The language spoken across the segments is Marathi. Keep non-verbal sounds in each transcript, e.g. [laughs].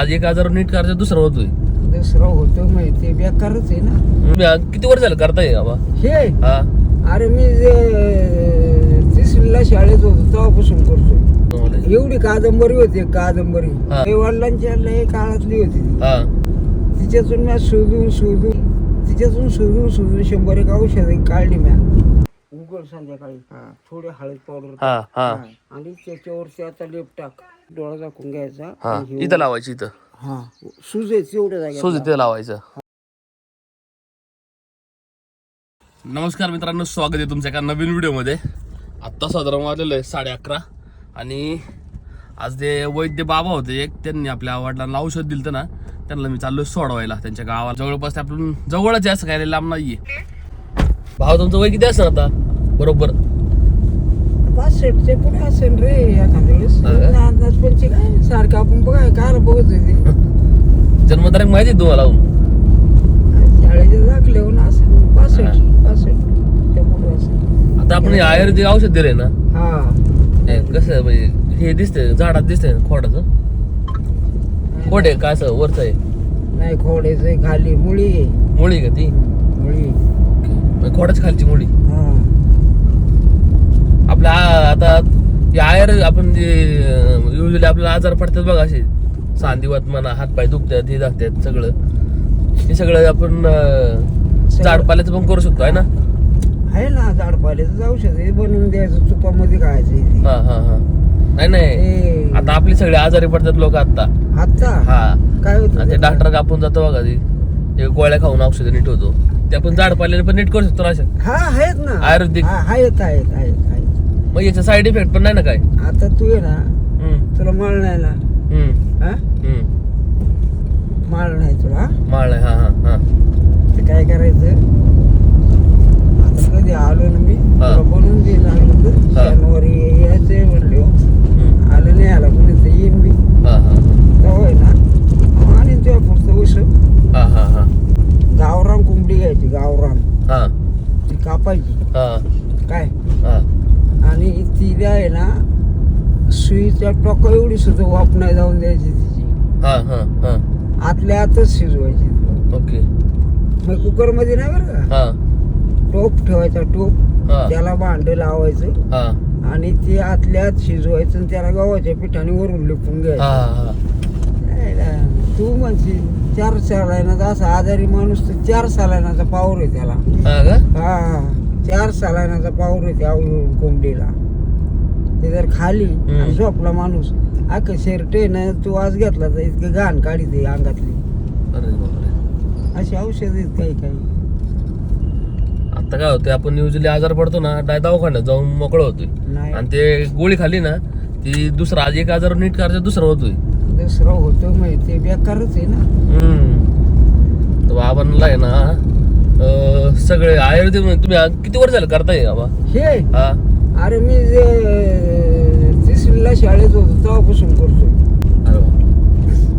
आज एक आजार नीट करायचं दुसरा होतोय. दुसरं होतं माहिती बेकारच आहे ना. तुम्ही आज किती वर्ष झालं करताय बाबा? हे? हा. अरे मी जे तिसरीला शाळेत होतो तेव्हापासून करतो मला- एवढी कादंबरी होती एक कादंबरी. हा. वडिलांच्या लय काळातली होती ती. हा. तिच्यातून मी शोधून शोधून तिच्यातून शोधून शोधून शंभर एक औषध काढली म्या उघड संध्याकाळी. हा. थोडी हळद पावडर हा हा. आणि त्याच्यावरती आता लेप टाक. डोळा झाकून घ्यायचा हा आणि हे- इथं लावायची इथं. हा सुजेच एवढ्या सोज जागेत इथं लावायचं. नमस्कार मित्रांनो स्वागत आहे तुमच्या एका नवीन व्हिडिओमध्ये. आत्ता साधारण वाजलेलं आहे साडे अकरा. आणि आज ते वैद्य बाबा होते एक त्यांनी आपल्या वडिलांना औषध दिलं ना त्यांना मी चाललोय सोडवायला. त्यांच्या गावाला. जवळपास ते आपण जवळच आहे असं काय लांब नाहीये. भाव तुमचं वय किती असं आता? बरोबर. पासष्टचे पुढे असेल रे एखाद्या वेळेस. हा का? अंदाज पंचे काय सारखं आपण बघत होते [laughs] जन्मतारीख माहिती आहे तुम्हाला शाळेचे दाखले होऊन असेल पासष्ट पासष्ट त्या पुढे असेल. आता आपण हे आयुर्वेदिक औषध दिलंय ना? हा. हे कसं म्हणजे हे दिसतंय झाडात दिसतंय खोडाचं? खोड आहे का असं वरचं आहे? नाही खोडायचे खाली मुळी. मुळी का ती? मुळी म्हणजे खोडाच्या खालची मुळी. हा. आपल्या आ- आता हे आयर आपण जे युजली आपल्याला आजार पडतात बघा असे. सांदिवात म्हणा हातपाय दुखतात हे दाखतात सगळं. हे सगळं आपण अं, झाड पाल्याचं पण करू शकतो आहे ना? आहे ना झाड पाल्याचं औषध आहे बनवून द्यायचं तुपामध्ये खायचं. हा हा हा. नाही नाही. आता आपले सगळे आजारी पडतात लोक आता आता हा. काय होतं ते? डॉक्टर आपण जातो बघा ते. गोळ्या खाऊन औषध नीट होतो. ते आपण झाड पाल्याने पण नीट करू शकतो ना हा आहेत ना. आयुर्वेदिक. हा, आहेत आहेत आहेत. मग याचा साईड इफेक्ट पण नाही ना काय? आता तू आहे ना. हम्म, तुला माळ नाही ना हम्म, हा? हम्म. माळ नाही तुला. माळ आहे, हा हा हा. ते काय करायचं? आता कधी आलो ना मी हा. तुला बनवून देईल लागलं तर हा. शनिवारी यायचंय म्हणलो हम्म, आलं नाही आला कोणी तर येईन मी. हा हा तेव्हा आहे ना आणि तुझ्या पुढचं उस हा हा हा. गावरान कोंबडी घ्यायची गावरान. हा. ती कापायची. हा. काय? हा. आणि तिला आहे ना सुईच्या टोका एवढी सुद्धा वाप नाही जाऊन द्यायची तिची. हा हा हा. आतल्या आतच शिजवायची. ओके. मग कुकरमध्ये नाही बरं का? हा. टोप ठेवायचा टोप हा. त्याला भांड लावायचं हा. आणि ते आतल्या आत शिजवायचं आणि त्याला गव्हाच्या पिठाने वरून लिपून हा घ्यायचं हा तू म्हणशील चार सालायनाचा असा आजारी माणूस तर चार सालायनाचा पावर आहे त्याला. हा हा. चार सालायनाचा पावर आहे त्या कोंबडीला. ते जर खाली हम्म. आणि झोपला माणूस अख्खं ना तू आज घेतला तर इतकं घाण काढी दे अंगातली. अरे बापरे. अशी औषध आहेत काही काही. आता काय होतं आपण युजली आजार पडतो ना डाय दवाखान्यात जाऊन मोकळं होतोय. नाही. आणि ते गोळी खाल्ली ना ती दुसरा आज एक आजार नीट करायचं दुसरा होतोय. दुसरं होतं माहिती बेकारच आहे ना. हम्म. तर बाबांना आहे ना अं, सगळे आयुर्वेदिक म्हणजे तुम्ही आज किती वर्ष झालं करताय बाबा? हे? हा. अरे मी जे तिसरीला शाळेत होतो तेव्हापासून करतो अरे वा.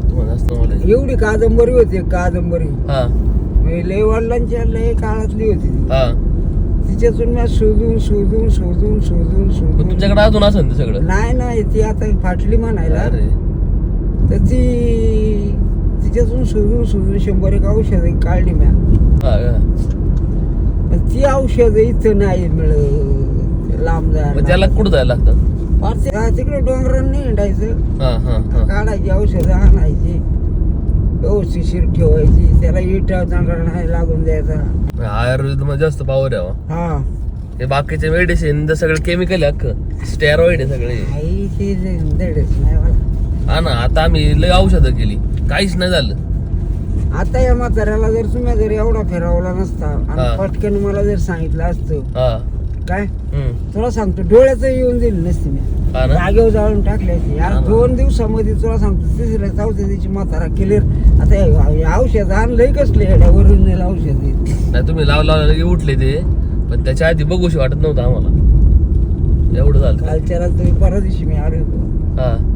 तुम्हाला जास्त knowledge. एवढी कादंबरी होती एक कादंबरी. हा. म्हणजे लय वडिलांच्या लय काळातली होती ती. हा. तिच्यातून मी शोधून शोधून शोधून शोधून शोधून. तुमच्याकडे अजून असेल ते सगळं? नाही नाही ती आता फाटली म्हणायला. अरे. तर ती तिच्यातून शोधून शोधून शंभर एक औषध काढली म्या हा का? पण ती औषध इथं नाही मिळत लांब मग जायला त्याला कुठं जायला लागतं हा, तिकडे डोंगरांनी हिंडायचं हा हा हा काढायची औषधं आणायची व्यवस्थिशीर ठेवायची त्याला इटा चांगला नाही लागून द्यायचा आयुर्वेदमध्ये जास्त पावर आहे बा. हा हे बाकीचे मेडिसिन सगळं केमिकल आहे अख्खं स्टेरॉइड आहे सगळे आई ते धडच नाही मला हा ना आता आम्ही लय औषधं केली काहीच नाही झालं आता या म्हाताऱ्याला जर तुम्ही जर एवढा फिरवला नसता हा. आणि पटकन मला जर सांगितलं असतं हा. काय? हम्म. तुला सांगतो डोळ्याचं येऊन दिली नसती मी. हा ना? जागेवर जाळून टाकल्याची हा यार ना. दोन दिवसामध्ये तुला सांगतो तिसऱ्या चौथ्या दिवशी म्हातारा क्लिअर आता हे- हे औषध आणलंय कसले हेड्यावरून नेलं औषध हे. नाही तुम्ही लाव उठले ते पण त्याच्या आधी बघूशी वाटत नव्हतं आम्हाला. एवढं झालं. कालच्याला तुम्ही परवा दिवशी मी आलो होतो. हा.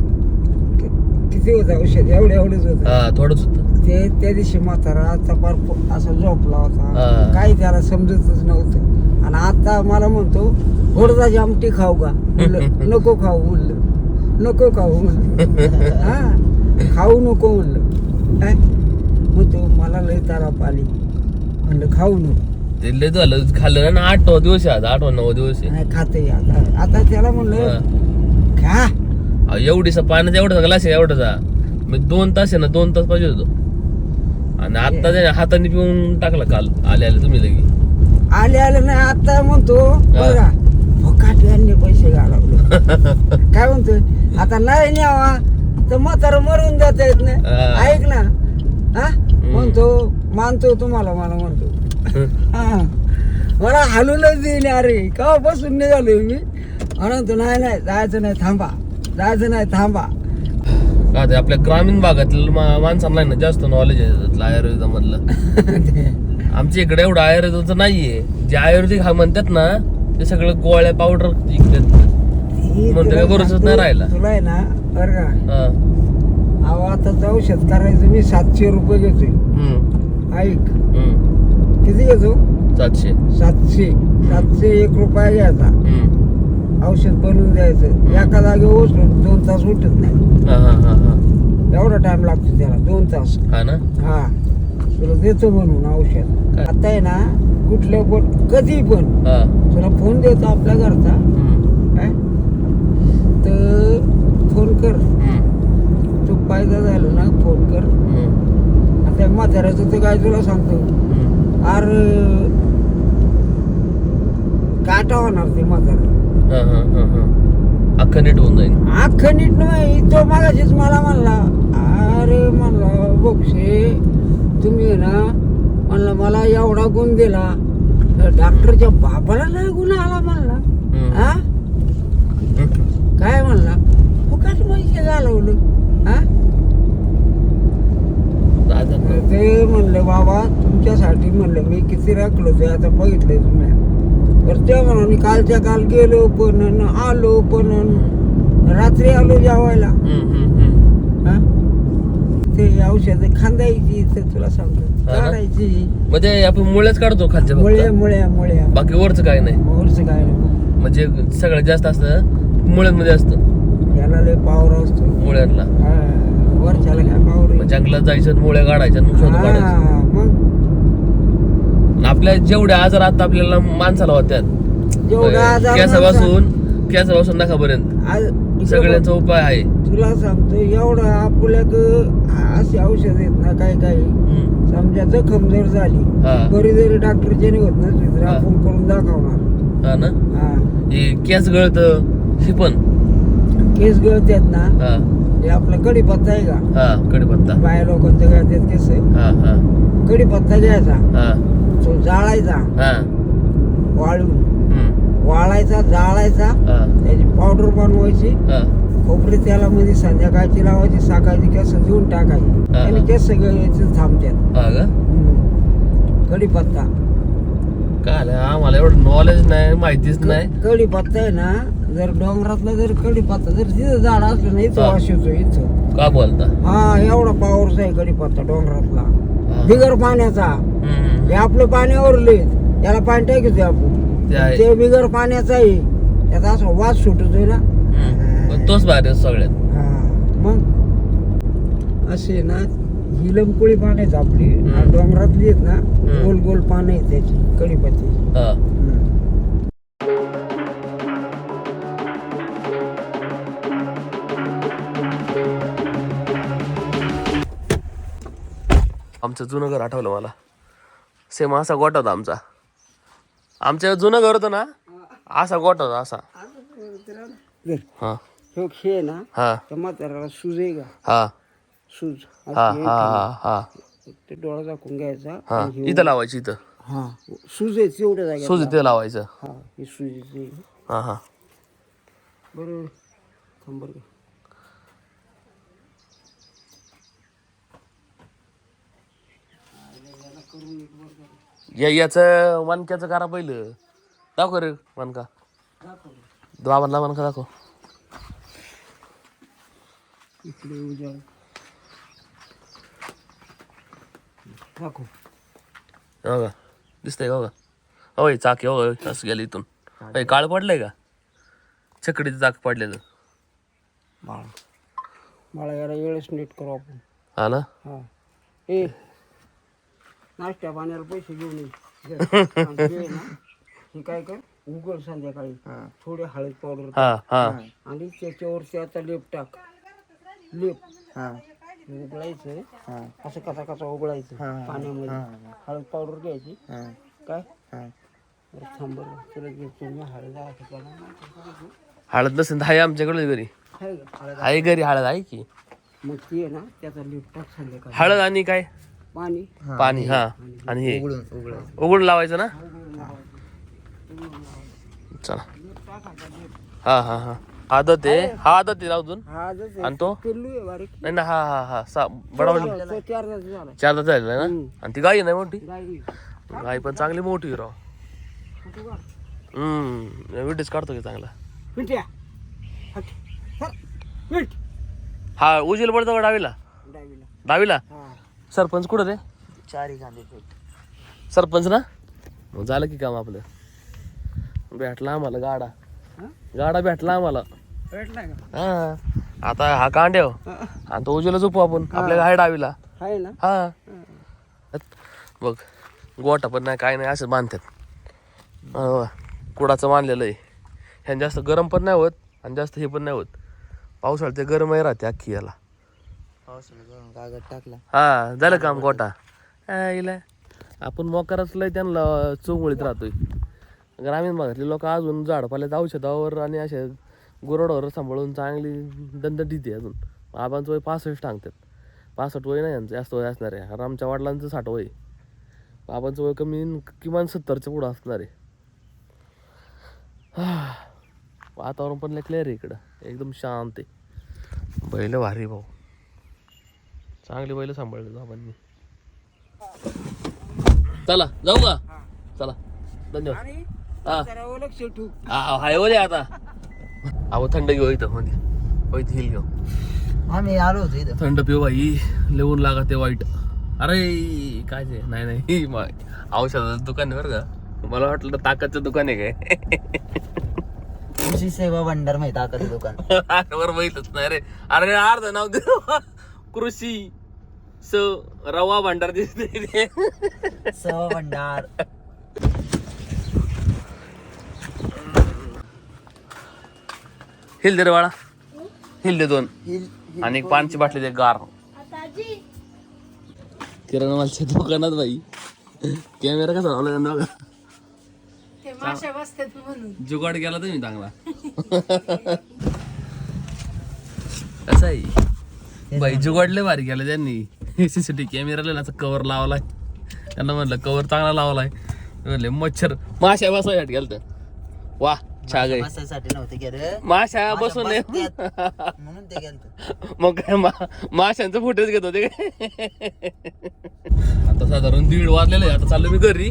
किती होतं औषध एवढं एवढंच होतं. हा थोडंच होतं. ते त्या दिवशी म्हातारा आता पार प- असा झोपला हा. होता काही त्याला समजतच नव्हतं. आणि आता मला म्हणतो गोडदाची आमटी खाऊ का? म्हणलं [laughs] नको खाऊ म्हणलं. नको खाऊ म्हणलं. हा. खाऊ नको म्हणलं. काय? मग तो मला लय ताराप आली. म्हणलं खाऊ नको. ते लय झालं खाल्लं ना आठ दिवस आहे आज आठ नऊ दिवस आहे. नाही खाते आता. आता त्याला म्हणलं हा. खा. एवढीसा पाण्याचा एवढा ग्लास आहे एवढाचा मी दोन तास आहे ना दोन तास पाहिजे होतो. आणि आता त्याने हाताने पिऊन टाकला काल आले आले तुम्ही लगी आले आले नाही आता म्हणतो बघा फकाट यांनी पैसे घालवले. [laughs] काय म्हणतो आता नाही न्यावा तर म्हातारा मरून जाता येत नाही. ऐक ना हा? म्हणतो मानतो तुम्हाला मला म्हणतो. [laughs] मला हालूनच देईन अरे का बसून निघालो मी? म्हणतो नाही नाही जायचं नाही थांबा. जायचं नाही थांबा. का ते आपल्या ग्रामीण भागातील मा- माणसांना आहे ना जास्त नॉलेज आहे त्यातलं आयुर्वेदामधलं. [laughs] आमच्या इकडे एवढं आयुर्वेदाचं नाहीये. जे आयुर्वेदिक हा म्हणतात ना ते सगळं गोळ्या पावडर ही म्हणतो तुला काय गरजच सांगतो, नाही राहिला. तुला आहे ना बरं का. हा. अहो आता औषध करायचं मी सातशे रुपये घेतोय. हम्म. ऐक. हम्म. किती घेतो? सातशे. सातशे. सातशे एक रुपया घ्यायचा हम्म. औषध बनवून द्यायचं. एका जागे उचलून दोन तास उठत नाही. हा हा हा हा. एवढा टाइम लागतो त्याला दोन तास. हा ना? हा. तुला देतो बनवून औषध. काय? आता आहे ना कुठलं पण कधी पण. हा. तुला फोन देतो आपल्या घरचा. हम्म. काय तर फोन कर. हम्म. तू फायदा झाला ना फोन कर. हम्म. आता म्हाताऱ्याचं तर काय तुला सांगतो? हम्म. अरे काटा होणार ते म्हातारा. अख्खं नीट होऊन जाईल. अख्खं नीट नाही तो मागाशीच मला म्हणला अरे म्हणला बोक्षे तुम्ही ना म्हणला मला एवढा गुण दिला तर डॉक्टरच्या बापाला नाही गुण आला म्हणला. हा. काय म्हणला? फुकट पैसे घालवलं. हा? ते म्हणलं बाबा तुमच्यासाठी म्हणलं मी किती राखलो ते आता बघितलंय तुम्ही तर ते म्हणून कालच्या काल गेलो पण आलो पण रात्री आलो जेवायला. हा? ते औषध खांदायची तर तुला सांगतो? काढायची. म्हणजे आपण मुळ्याच काढतो खालच्या मुळ्या मुळ्या मुळ्या बाकी वरच काय नाही. मोरचं काय नको म्हणजे सगळ्यात जास्त असतं मुळ्यांमध्ये असतं. याला लय पावर असतो. मुळ्यातला वरच्याला काय पावर जंगलात जायचं मुळ्या काढायच्या आणि मग काढायचं. आपल्या जेवढे आजार आता आपल्याला माणसाला होत्यात. केसापासून केसापासून नखापर्यंत. आज- सगळ्यांचा उपाय आहे. तुला सांगतो एवढं आपल्याक अशी औषध आहेत ना काही काही. हम्म. समजा जखम जर झाली. बरी जरी डॉक्टरच्या होत नसली तर. आपण करून दाखवणार. हा ना? केस गळत ही पण. केस गळतात ना हा. आपला कडीपत्ता आहे का? हा कडीपत्ता. बाया लोकांचं गळतात केस. कडीपत्ता घ्यायचा. हा. तो जाळायचा हा वाळून हम्म. वाळायचा जाळायचा हा त्याची पावडर बनवायची हा खोबरी तेलामध्ये संध्याकाळची लावायची सकाळची केस धुवून टाकायची. आणि केस गळायचे थांबतात हा का हम्म. कडीपत्ता काय? आम्हाला एवढं नॉलेज नाही माहितीच नाही कडीपत्ता आहे ना जर डोंगरातला जर कडीपत्ता जर तिथं झाड असलं ना इथं हा. वास येतो इथं का बोलता हा एवढा पावरचा आहे कडीपत्ता डोंगरातला. बिगर पाण्याचा हम्म. हे आपलं पाण्यावर लिहित याला पाणी टाकतो आपण. ते बिगर पाण्याचा आहे. त्याचा असा वास सुटतोय ना. पण तोच भारी सगळ्यात. हा. मग? असे ना ही लंपुळी पान आहेत आपली. डोंगरातली आहेत ना. गोल गोल पान आहेत त्याची हा. हम्म. आमचं जुनं घर आठवलं मला. सेम असा गोठा होता आमचा. आमच्या जुनं घर होतं ना असा गोठा होता असा. हा. ह्यो खेळ आहे ना हा. तर म्हाताऱ्याला सूज आहे का? हा. सूज हा हा. हा हा. ते डोळा दाखवून घ्यायचा हा. आणि इथं लावायची इथं. हा. सूज आहे तेवढ्या जागेत सूज इथं लावायचं. हा ही हा हा. बरोबर थांब बरं का. या याचं मणक्याचं करा पहिलं. दाखव रे दाखव. बाबांना मणका दाखव. इकडे उजाड दाखव. हो का दिसतंय का हो का होय चाक हो? असं गेलं इथून. होय काळ पडलंय का? छकडीचं चाक पडलेलं. मला याला वेळेस नीट करू आपण. हा ना? हा. ए नाश्त्या पाण्याला पैसे घेऊन ये. [laughs] हे काय कर उघड संध्याकाळी. थोडी हळद पावडर हा हा. आणि त्याच्यावरती आता लेप टाक. लेप. उघडायचं. असं कसा कसा उघडायचं पाण्यामध्ये. हळद पावडर घ्यायची. काय? बरं थांब बरं. तुला घेतो मी हळद? हळद नसेल तर आहे आमच्याकडे घरी. आहे घरी हळद आहे की? मग ती आहे ना त्याचा लेप टाक संध्याकाळी. हळद आणि काय? पाणी. पाणी हा. आणि हे. उघडून लावायचं ना? चला. हा हा हा. आदत आहे. हा आदत आहे अजून? हा आहे. आणि तो? पिल्लू आहे बारीक. नाही ना हा हा हा. सा बडावली तो चार तास झाला. चार दात झालेला आहे ना? आणि ती गाई नाही मोठी? गाई गाई पण चांगली मोठी आहे राव? हम्म. व्हिडिओच काढतो की चांगला. हा उजेल पडतो का डावीला? डावीला. सरपंच कुठं रे? चारी गांधी. सरपंच ना? मग झालं की काम आपलं. भेटला आम्हाला गाडा. हा? गाडा भेटला आम्हाला. भेटला का? हा. आता हा कांड्याव. हा. आणि तो उजेला झोपू आपण आपल्या आहे डावीला. आहे ना? हा. बघ गोटा पण नाही काय नाही असं बांधतात हो, कुडाचं बांधलेलं आहे. ह्यानं जास्त गरम पण नाही होत आणि जास्त हे पण नाही होत. पावसाळ्यात ते गरम आहे राहते अख्खी याला. कागद टाकला हा झालं काम गोटा. इला. आपण मोकारच लय त्यांना चोंगळीत राहतोय. ग्रामीण भागातले लोक अजून झाडपाल्यात औषधावर आणि अशा गुरडावर सांभाळून चांगली दंदटीत आहे अजून. आबांचं वय पासष्ट सांगतात. पासष्ट वय नाही यांचं जास्त वय असणार आहे. आमच्या वडिलांचं साठ वय. बाबांचं वय कमी किमान सत्तरच्या पुढं असणार आहे. हा. वातावरण पण लय क्लिअर आहे इकडं. एकदम शांत आहे. बैल भारी भाऊ. चांगली बैल सांभाळले बाबांनी चला जाऊ का? चला धन्यवाद. आणि हा. जरा लक्ष ठेवू. हा, हाय हो रे आता. अहो थंड घेऊ इथं मध्ये होईत हिल घेऊ. आम्ही आलो होतो इथं. थंड पिऊ बाई लिहून लागा ते वाईट. अरे काय ते? नाही नाही म- औषधाचं दुकान आहे बरं का? मला वाटलं ताकदचं दुकान आहे काय? सेवा भंडार माहिती ताकद दुकान. [laughs] बरं माहितच नाही रे. अरे अर्ध नाव दे कृषी स रवा भांडार दिसते [laughs] सेवा भंडार. हिल दे रे बाळा. हिल दे दोन. आणि एक पानची बाटली दे गार. किराणा मालच्या दुकानात बाई. कॅमेरा कसा लावला त्यांना बघा ते माशा बसतात म्हणून. जुगाड गेला तुम्ही चांगला. [laughs] कसा आहे? बाई जुगाडले भारी गेला त्यांनी. सीसीटीव्ही कॅमेराला कव्हर लावलाय. त्यांना म्हणलं कव्हर चांगला लावलाय. म्हणले मच्छर माशा बसवायसाठी गेलं वा छाग आहे. बसायसाठी नव्हते गेले. माशा बसून [laughs] मग काय माशांचं फुटेज घेत होते काय? [laughs] आता साधारण दीड वाजलेलं आहे. आता चाललो मी घरी.